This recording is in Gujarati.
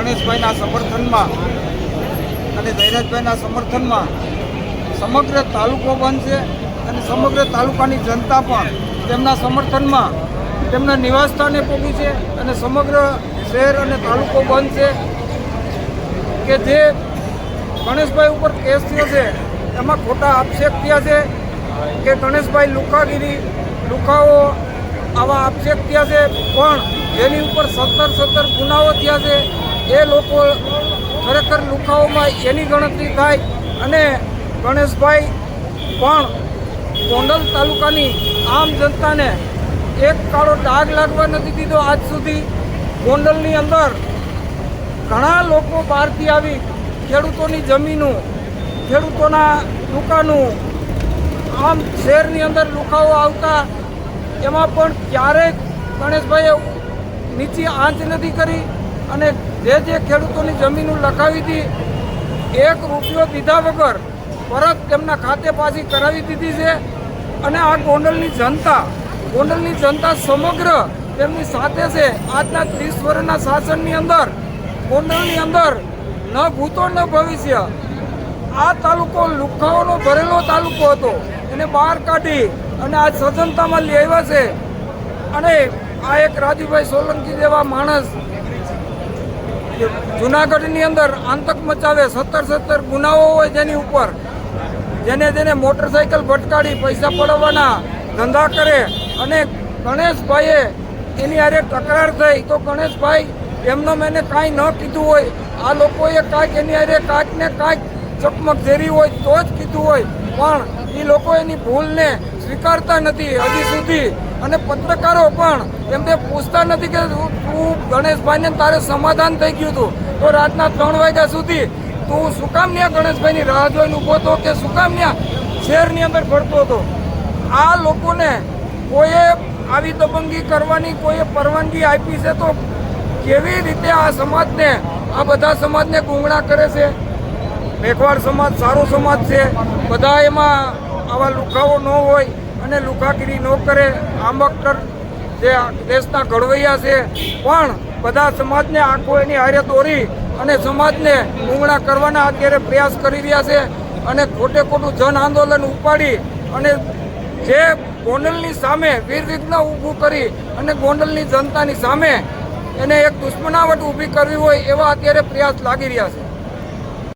ગણેશભાઈના સમર્થનમાં અને ધૈરજભાઈના સમર્થનમાં સમગ્ર તાલુકો છે અને સમગ્ર તાલુકાની જનતા પણ તેમના સમર્થનમાં તેમના નિવાસસ્થાને પહોંચી છે અને સમગ્ર શહેર અને તાલુકો બંધ છે કે જે ગણેશભાઈ ઉપર કેસ થયો છે, એમાં ખોટા આક્ષેપ થયા છે કે ગણેશભાઈ લુખાગીરી, લુખાઓ આવા આક્ષેપ થયા છે, પણ જેની ઉપર સત્તર સત્તર ગુનાઓ થયા છે એ લોકો ખરેખર લુખાઓમાં એની ગણતરી થાય અને ગણેશભાઈ પણ ગોંડલ તાલુકાની આમ જનતાને એક કાળો ડાઘ લાગવા નથી દીધો. આજ સુધી ગોંડલની અંદર ઘણા લોકો બહારથી આવી ખેડૂતોની જમીનો, ખેડૂતોના દુકાનો, આમ શહેરની અંદર લુખાઓ આવતા, એમાં પણ ક્યારેક ગણેશભાઈએ નીચી આંચ નથી કરી. અને જે જે ખેડૂતોની જમીનો લખાવી હતી, એક રૂપિયો દીધા વગર પરત તેમના ખાતે પાછી કરાવી દીધી છે. અને આ ગોંડલની જનતા ગોંડલની જનતા સમગ્ર તેમની સાથે છે. આજના ત્રીસ વર્ષના શાસનની અંદર, ગોંડલની અંદર ન ભૂતો ન ભવિષ્ય. આ તાલુકો લુખાઓનો ભરેલો તાલુકો હતો. એને બહાર કાઢી અને આ સજનતામાં આવ્યા છે. અને આ એક રાજુભાઈ સોલંકી જેવા માણસ જુનાગઢની અંદર આતંક મચાવે, સત્તર સત્તર ગુનાઓ હોય જેની ઉપર. જેને જેને મોટરસાયકલ ભટકાડી પૈસા પડાવવાના ધંધા કરે અને ગણેશભાઈએ એની આરે તકરાર થઈ, તો ગણેશભાઈ એમનો મેને કાંઈ ન કીધું હોય. આ લોકોએ કાંઈક એની આરે કાંઈક ને કાંઈક ચકમક ઝેરી હોય તો જ કીધું હોય. પણ એ લોકો એની ભૂલને સ્વીકારતા નથી હજી સુધી. અને પત્રકારો પણ એમને પૂછતા નથી કે તું ગણેશભાઈને તારે સમાધાન થઈ ગયું હતું. તો રાતના ત્રણ વાગ્યા સુધી તું શું કામ ત્યાં ગણેશભાઈની રાહ જોઈને ઊભો હતો કે શું કામ ત્યાં શહેરની અંદર ફરતો હતો? આ લોકોને કોઈએ આવી દબંગી કરવાની, કોઈએ પરવાનગી આપી છે તો કેવી રીતે આ સમાજને, આ બધા સમાજને ગુંગળા કરે છે? મેઘવાડ સમાજ સારો સમાજ છે. બધા એમાં આવા લુખાઓ ન હોય અને લુખાગીરી ન કરે આંબેડકર જે દેશના ઘડવૈયા છે. પણ બધા સમાજને આખો એની હારે દોરી અને સમાજને મૂંગણા કરવાના અત્યારે પ્રયાસ કરી રહ્યા છે અને ખોટે ખોટું જન આંદોલન ઉપાડી અને જે ગોંડલની સામે વીરવિઘ્ન ઊભું કરી અને ગોંડલની જનતાની સામે એને એક દુશ્મનાવટ ઊભી કરવી હોય એવા અત્યારે પ્રયાસ લાગી રહ્યા છે.